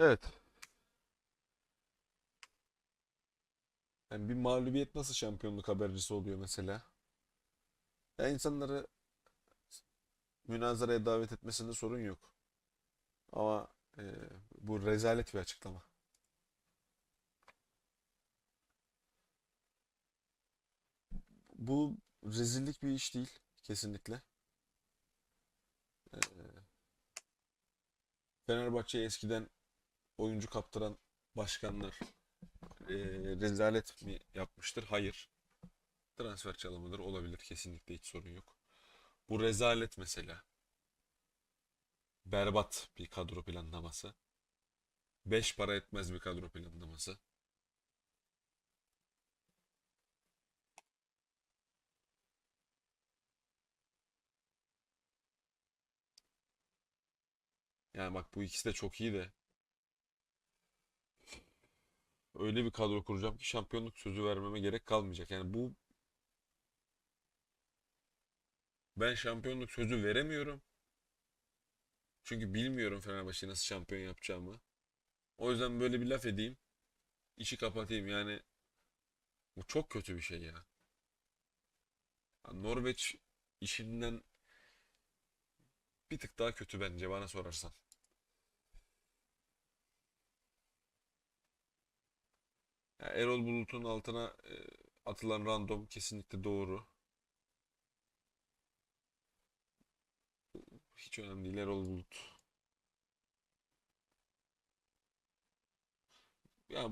Evet. Yani bir mağlubiyet nasıl şampiyonluk habercisi oluyor mesela? Ya insanları münazaraya davet etmesinde sorun yok. Ama e, bu rezalet bir açıklama. Bu rezillik bir iş değil kesinlikle. E, Fenerbahçe'ye eskiden oyuncu kaptıran başkanlar e, rezalet mi yapmıştır? Hayır. Transfer çalımıdır olabilir kesinlikle hiç sorun yok. Bu rezalet mesela. Berbat bir kadro planlaması. Beş para etmez bir kadro planlaması. Yani bak bu ikisi de çok iyi de öyle bir kadro kuracağım ki şampiyonluk sözü vermeme gerek kalmayacak. Yani bu ben şampiyonluk sözü veremiyorum. Çünkü bilmiyorum Fenerbahçe'yi nasıl şampiyon yapacağımı. O yüzden böyle bir laf edeyim. işi kapatayım. Yani bu çok kötü bir şey ya. Norveç işinden bir tık daha kötü bence bana sorarsan. Ya Erol Bulut'un altına e, atılan random kesinlikle doğru. Hiç önemli değil Erol Bulut. Ya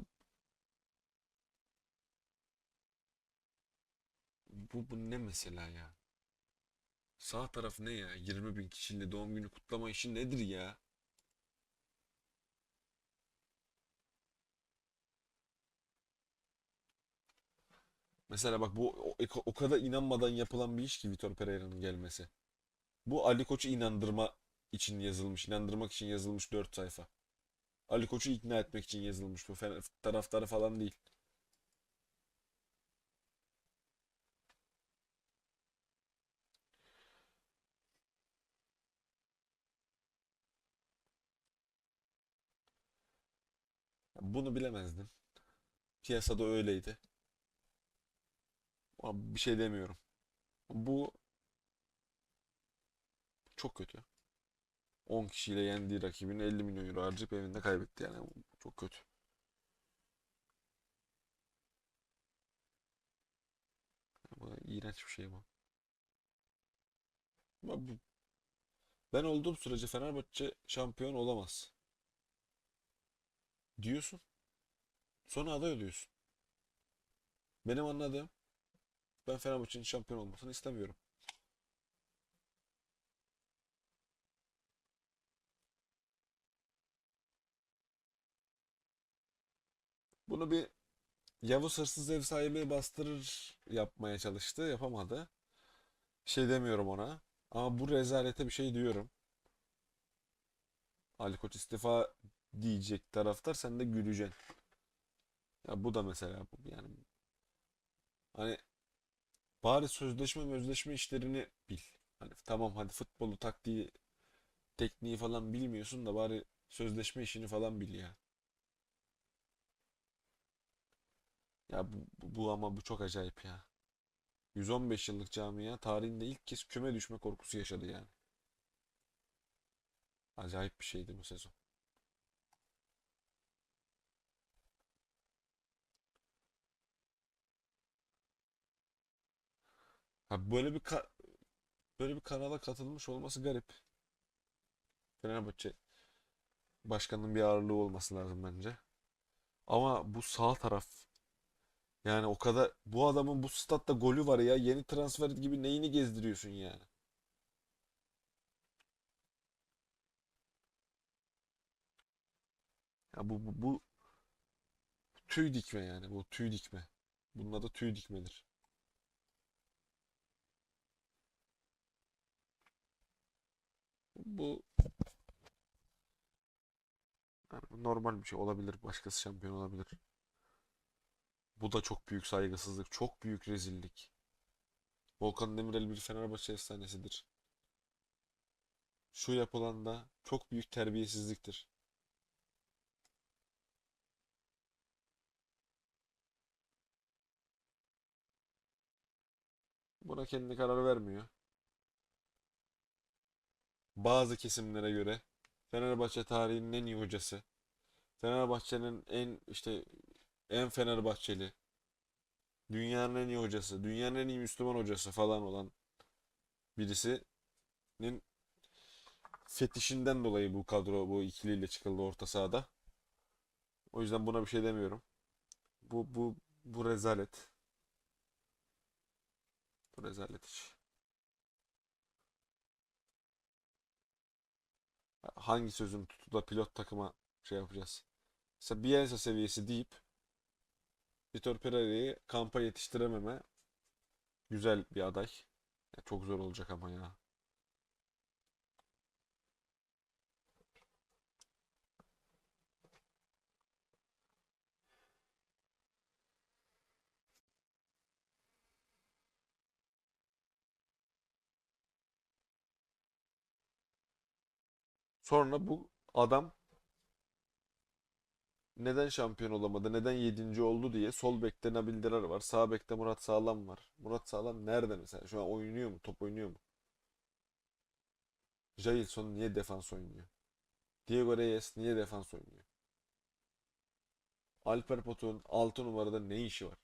bu, bu ne mesela ya? Sağ taraf ne ya? 20 bin kişiyle doğum günü kutlama işi nedir ya? Mesela bak bu o, o kadar inanmadan yapılan bir iş ki Vitor Pereira'nın gelmesi. Bu Ali Koç'u inandırma için yazılmış, inandırmak için yazılmış 4 sayfa. Ali Koç'u ikna etmek için yazılmış bu taraftarı falan değil. Bunu bilemezdim. Piyasada öyleydi. Bir şey demiyorum. Bu çok kötü. 10 kişiyle yendiği rakibini 50 milyon euro harcayıp evinde kaybetti yani. Çok kötü. Bu iğrenç bir şey bu- Ben olduğum sürece Fenerbahçe şampiyon olamaz. Diyorsun. Sonra aday oluyorsun. Benim anladığım ben Fenerbahçe'nin şampiyon olmasını istemiyorum. Bunu bir Yavuz Hırsız Ev Sahibi bastırır yapmaya çalıştı. Yapamadı. Bir şey demiyorum ona. Ama bu rezalete bir şey diyorum. Ali Koç istifa diyecek taraftar sen de güleceksin. Ya bu da mesela yani hani bari sözleşme mözleşme işlerini bil. Hani tamam hadi futbolu taktiği tekniği falan bilmiyorsun da bari sözleşme işini falan bil ya. Ya bu, bu ama bu çok acayip ya. 115 yıllık camia tarihinde ilk kez küme düşme korkusu yaşadı yani. Acayip bir şeydi bu sezon. Ha böyle bir böyle bir kanala katılmış olması garip. Fenerbahçe başkanının bir ağırlığı olması lazım bence. Ama bu sağ taraf yani o kadar bu adamın bu statta golü var ya yeni transfer gibi neyini gezdiriyorsun yani. Ya bu, bu, bu tüy dikme yani bu tüy dikme. Bunun adı tüy dikmedir. Bu yani normal bir şey olabilir. Başkası şampiyon olabilir. Bu da çok büyük saygısızlık, çok büyük rezillik. Volkan Demirel bir Fenerbahçe efsanesidir. Şu yapılan da çok büyük terbiyesizliktir. Buna kendi karar vermiyor. Bazı kesimlere göre Fenerbahçe tarihinin en iyi hocası. Fenerbahçe'nin en işte en Fenerbahçeli. Dünyanın en iyi hocası. Dünyanın en iyi Müslüman hocası falan olan birisinin fetişinden dolayı bu kadro bu ikiliyle çıkıldı orta sahada. O yüzden buna bir şey demiyorum. Bu bu bu rezalet. Bu rezalet iş. Hangi sözün tutup da pilot takıma şey yapacağız? Mesela Bielsa seviyesi deyip Vitor Pereira'yı kampa yetiştirememe güzel bir aday. Ya çok zor olacak ama ya. Sonra bu adam neden şampiyon olamadı, neden yedinci oldu diye sol bekte Nabil Dirar var, sağ bekte Murat Sağlam var. Murat Sağlam nerede mesela? Şu an oynuyor mu? Top oynuyor mu? Jailson niye defans oynuyor? Diego Reyes niye defans oynuyor? Alper Potuk'un 6 numarada ne işi var?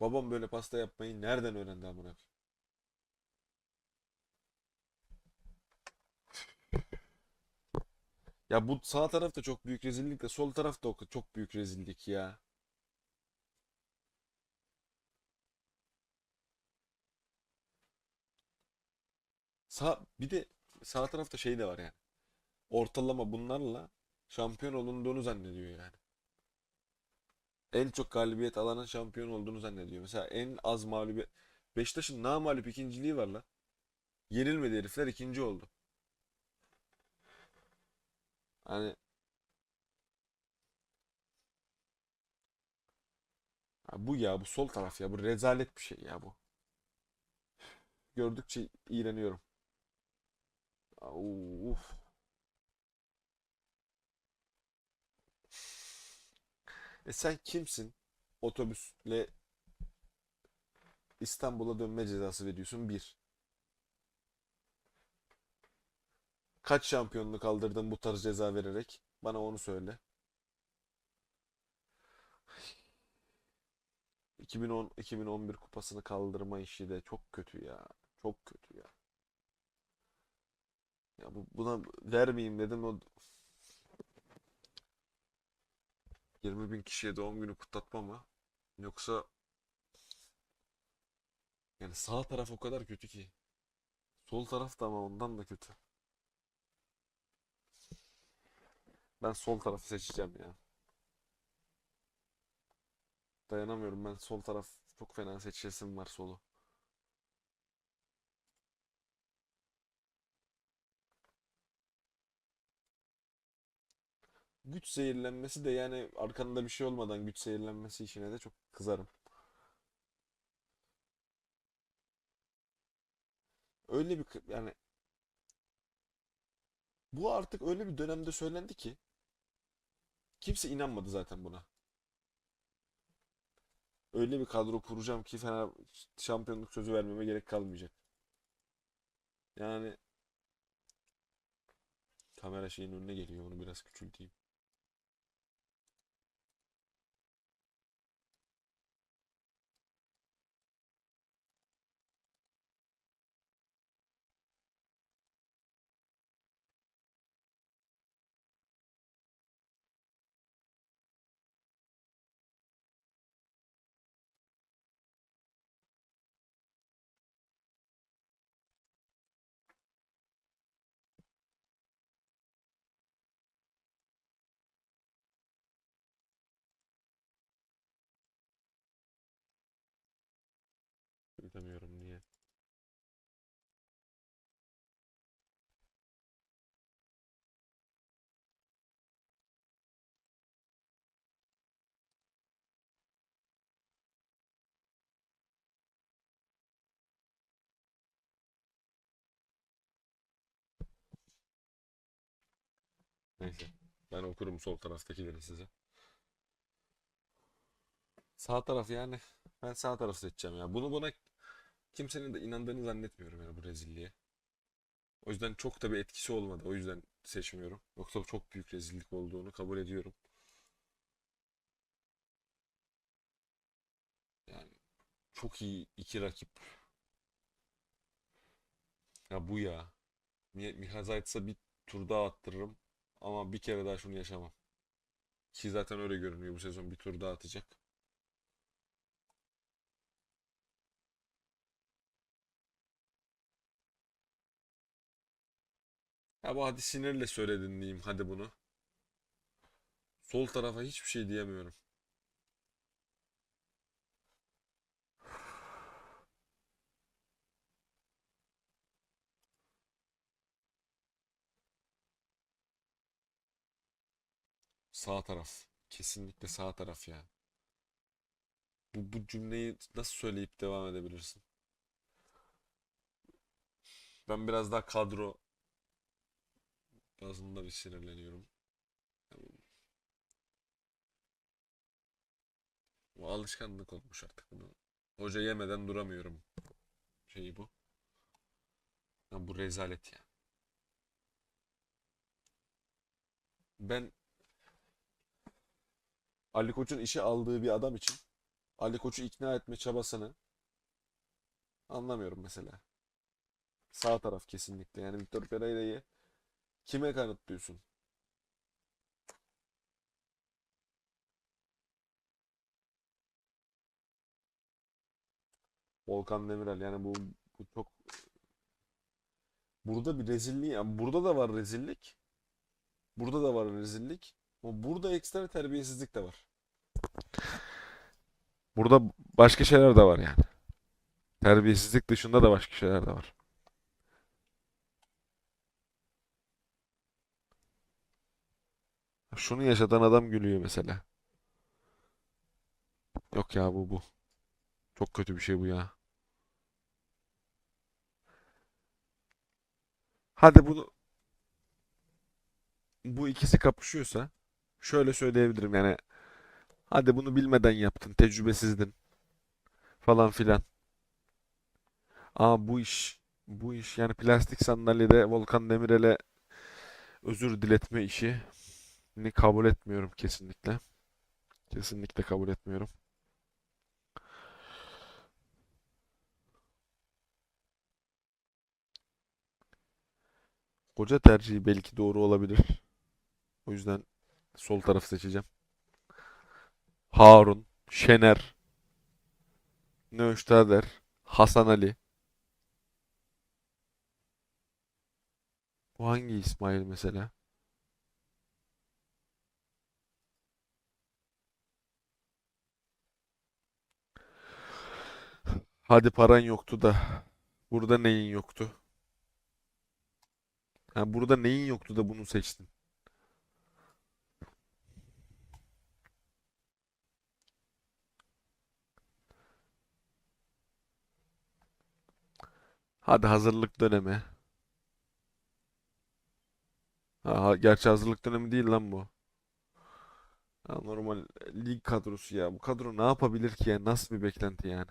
Babam böyle pasta yapmayı nereden öğrendi amına Ya bu sağ tarafta çok büyük rezillik de sol tarafta o çok büyük rezillik ya. Sağ bir de sağ tarafta şey de var yani. Ortalama bunlarla şampiyon olunduğunu zannediyor yani. En çok galibiyet alanın şampiyon olduğunu zannediyor. Mesela en az mağlubiyet Beşiktaş'ın namağlup ikinciliği var la. Yenilmedi herifler ikinci oldu. Hani ha bu ya bu sol taraf ya bu rezalet bir şey ya bu. Gördükçe iğreniyorum. Uf. E sen kimsin? Otobüsle İstanbul'a dönme cezası veriyorsun. Bir. Kaç şampiyonluk kaldırdın bu tarz ceza vererek? Bana onu söyle. 2010-2011 kupasını kaldırma işi de çok kötü ya. Çok kötü ya. Ya bu, buna vermeyeyim dedim o 20 bin kişiye doğum günü kutlatma mı? Yoksa yani sağ taraf o kadar kötü ki. Sol taraf da ama ondan da kötü. Ben sol tarafı seçeceğim ya. Dayanamıyorum ben sol taraf çok fena seçesim var solu. Güç zehirlenmesi de yani arkanda bir şey olmadan güç zehirlenmesi işine de çok kızarım. Öyle bir yani bu artık öyle bir dönemde söylendi ki kimse inanmadı zaten buna. Öyle bir kadro kuracağım ki Fener şampiyonluk sözü vermeme gerek kalmayacak. Yani kamera şeyin önüne geliyor onu biraz küçülteyim. Bilmiyorum niye. Neyse. Ben okurum sol taraftakileri size. Sağ taraf yani. Ben sağ tarafı seçeceğim ya. Bunu bana kimsenin de inandığını zannetmiyorum yani bu rezilliğe. O yüzden çok da bir etkisi olmadı. O yüzden seçmiyorum. Yoksa çok büyük rezillik olduğunu kabul ediyorum. Yani çok iyi iki rakip. Ya bu ya. Mi- Miha Zayt'sa bir tur daha attırırım. Ama bir kere daha şunu yaşamam. Ki zaten öyle görünüyor bu sezon bir tur daha atacak. Ya bu hadi sinirle söyledin diyeyim hadi bunu. Sol tarafa hiçbir şey diyemiyorum. Sağ taraf. Kesinlikle sağ taraf ya. Bu, bu cümleyi nasıl söyleyip devam edebilirsin? Ben biraz daha kadro bazında bir sinirleniyorum. Bu alışkanlık olmuş artık bunu. Hoca yemeden duramıyorum. Şeyi bu. Ya bu rezalet ya. Ben Ali Koç'un işe aldığı bir adam için Ali Koç'u ikna etme çabasını anlamıyorum mesela. Sağ taraf kesinlikle. Yani Vitor Pereira'yı kime kanıtlıyorsun? Volkan Demirel yani bu, bu çok burada bir rezillik yani burada da var rezillik. Burada da var rezillik. Ama burada ekstra terbiyesizlik de var. Burada başka şeyler de var yani. Terbiyesizlik dışında da başka şeyler de var. Şunu yaşatan adam gülüyor mesela. Yok ya bu bu. Çok kötü bir şey bu ya. Hadi bunu bu ikisi kapışıyorsa şöyle söyleyebilirim yani hadi bunu bilmeden yaptın, tecrübesizdin falan filan. Aa bu iş bu iş yani plastik sandalyede Volkan Demirel'e özür diletme işini kabul etmiyorum kesinlikle. Kesinlikle kabul etmiyorum. Hoca tercihi belki doğru olabilir. O yüzden sol tarafı seçeceğim. Harun, Şener, Neustadter, Hasan Ali. Bu hangi İsmail mesela? Hadi paran yoktu da. Burada neyin yoktu? Ha, burada neyin yoktu da bunu seçtin? Hadi hazırlık dönemi. Ha, gerçi hazırlık dönemi değil lan bu. Ha, normal lig kadrosu ya. Bu kadro ne yapabilir ki ya? Nasıl bir beklenti yani?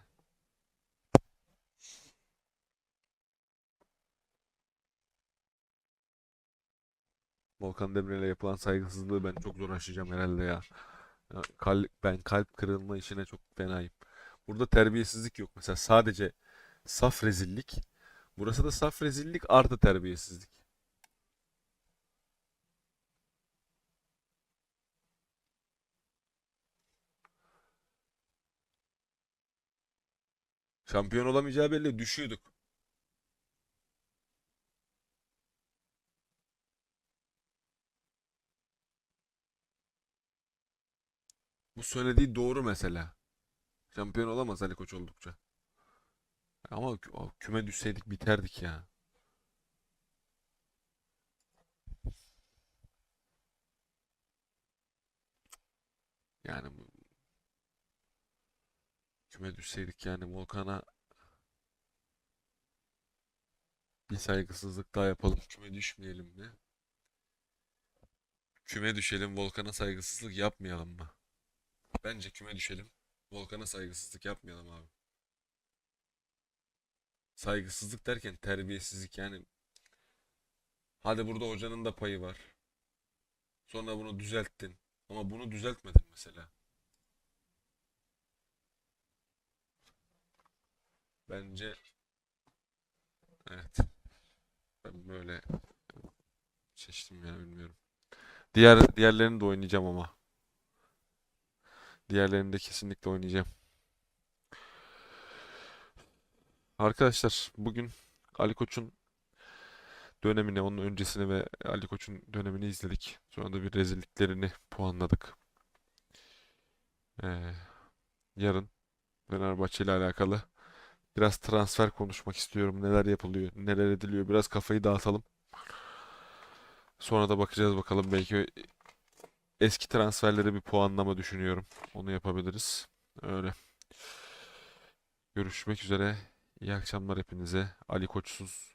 Volkan Demirel'e yapılan saygısızlığı ben çok zor aşacağım herhalde ya. Ya kal- ben kalp kırılma işine çok fenayım. Burada terbiyesizlik yok. Mesela sadece saf rezillik. Burası da saf rezillik artı terbiyesizlik. Şampiyon olamayacağı belli. Düşüyorduk. Bu söylediği doğru mesela. Şampiyon olamaz Ali Koç oldukça. Ama küme düşseydik biterdik ya. Yani küme düşseydik yani Volkan'a bir saygısızlık daha yapalım. Küme düşmeyelim mi? Küme düşelim Volkan'a saygısızlık yapmayalım mı? Bence küme düşelim. Volkan'a saygısızlık yapmayalım abi. Saygısızlık derken terbiyesizlik yani. Hadi burada hocanın da payı var. Sonra bunu düzelttin. Ama bunu düzeltmedin mesela. Bence evet. Ben böyle seçtim ya bilmiyorum. Diğer diğerlerini de oynayacağım ama. Diğerlerini de kesinlikle oynayacağım. Arkadaşlar bugün Ali Koç'un dönemini, onun öncesini ve Ali Koç'un dönemini izledik. Sonra da bir rezilliklerini puanladık. Ee, yarın Fenerbahçe ile alakalı biraz transfer konuşmak istiyorum. Neler yapılıyor, neler ediliyor. Biraz kafayı dağıtalım. Sonra da bakacağız bakalım. Belki eski transferlere bir puanlama düşünüyorum. Onu yapabiliriz. Öyle. Görüşmek üzere. İyi akşamlar hepinize. Ali Koçsuz